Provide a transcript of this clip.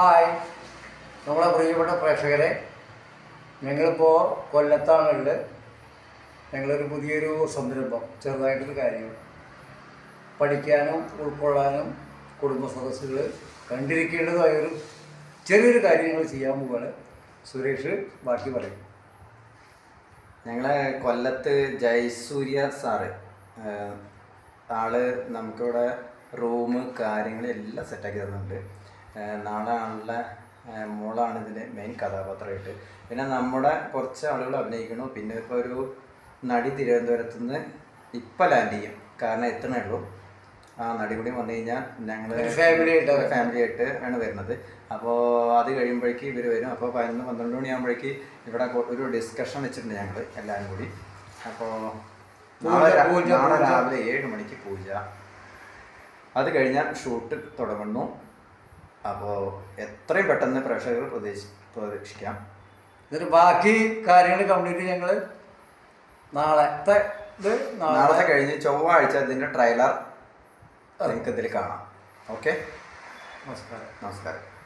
Hi. നമ്മളെ പ്രിയപ്പെട്ട പ്രേക്ഷകരെ ഞങ്ങളിപ്പോൾ കൊല്ലത്താണുള്ളത്. ഞങ്ങളൊരു പുതിയൊരു സംരംഭം ചെറുതായിട്ടൊരു കാര്യം. പഠിക്കാനും ഉൾക്കൊള്ളാനും കുടുംബ സദസ്സുകൾ കണ്ടിരിക്കേണ്ടതായൊരു ചെറിയൊരു കാര്യം ഞങ്ങൾ ചെയ്യാൻ പോവുകയാണ് സുരേഷ് ബാക്കി പറയും. ഞങ്ങളെ കൊല്ലത്ത് ജയസൂര്യ സാറ് ആൾ നമുക്കിവിടെ റൂം കാര്യങ്ങളെല്ലാം സെറ്റാക്കി തന്നിട്ടുണ്ട്. ആഹ് നാളെ ആളുടെ മോളാണ് ഇതിന്റെ മെയിൻ കഥാപാത്രമായിട്ട്. പിന്നെ നമ്മുടെ കുറച്ച് ആളുകൾ അഭിനയിക്കണു പിന്നെ ഇപ്പോൾ ഒരു നടി തിരുവനന്തപുരത്ത് നിന്ന് ഇപ്പം ലാൻഡ് ചെയ്യും. കാരണം എത്തണേ ഉള്ളൂ? ആ നടി കൂടി വന്നു കഴിഞ്ഞാൽ ഞങ്ങൾ ഫാമിലി ആയിട്ട് ഫാമിലി ആയിട്ട് ആണ് വരുന്നത്. അപ്പോൾ അത് കഴിയുമ്പോഴേക്ക് ഇവർ വരും. അപ്പോൾ പതിനൊന്ന് പന്ത്രണ്ട് മണിയാകുമ്പോഴേക്ക് ഇവിടെ ഒരു ഡിസ്കഷൻ വെച്ചിട്ടുണ്ട് ഞങ്ങൾ എല്ലാവരും കൂടി. അപ്പോൾ നാളെ. രാവിലെ ഏഴ് മണിക്ക് പൂജ. അത് കഴിഞ്ഞാൽ ഷൂട്ട് തുടങ്ങുന്നു. അപ്പോൾ എത്രയും പെട്ടെന്ന് പ്രേക്ഷകർ പ്രതീക്ഷ പ്രതീക്ഷിക്കാം. എന്നിട്ട് ബാക്കി കാര്യങ്ങൾ കംപ്ലീറ്റ് ഞങ്ങൾ നാളത്തെ ഇത് നാളത്തെ നാളെ കഴിഞ്ഞ് ചൊവ്വാഴ്ച ഇതിന്റെ ട്രെയിലർ നിങ്ങൾക്ക് ഇതിൽ കാണാം. ഓക്കെ നമസ്കാരം. നമസ്കാരം.